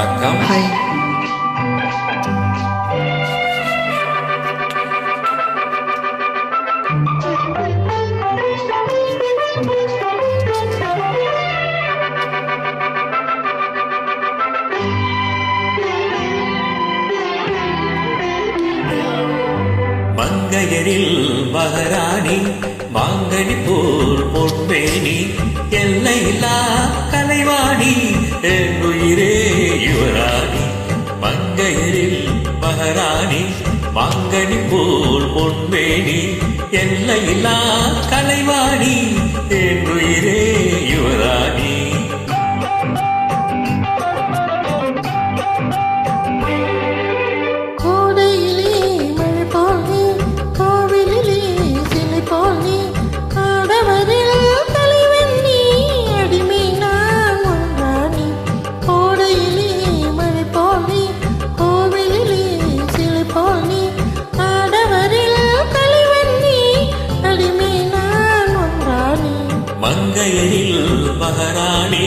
வணக்கம். ஹாய் மங்கையரில் மகாராணி மாங்கனி போல் பொன்மேனி எல்லையில்லா கலைவாணி என் உயிரே மங்கையரில் மகராணி மங்கனி போல் பொன்வேணி எல்லையில்லா கலைவாணி என் மங்கையரில் மகாராணி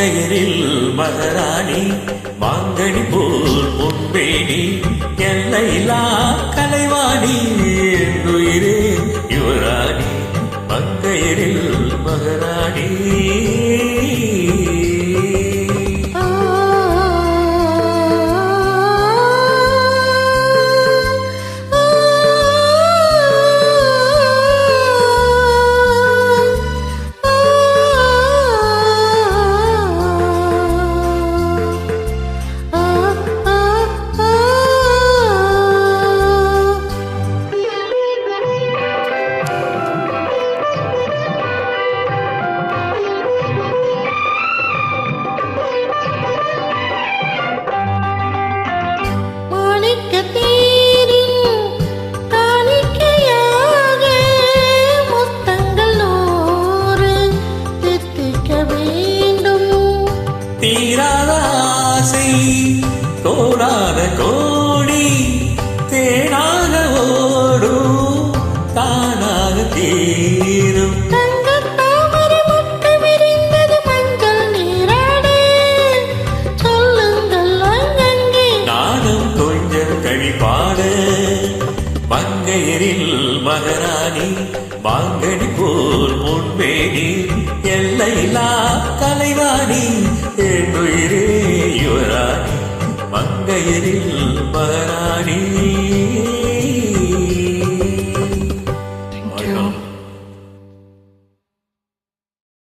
மங்கையரில் மகராணி மாங்கனி போல் பொன்பேணி எல்லையிலா கலைவாணி உயிரே யுவராணி மங்கையரில் மகராணி. தீராத ஆசை தோடாத கோடி தேனாக ஓடும் தானாக தீரும். கழிப்பாட மங்கையரில் மகராணி மாங்கனி போல் முன்பேணி எல்லையில்லா மங்கையரில் மகராணி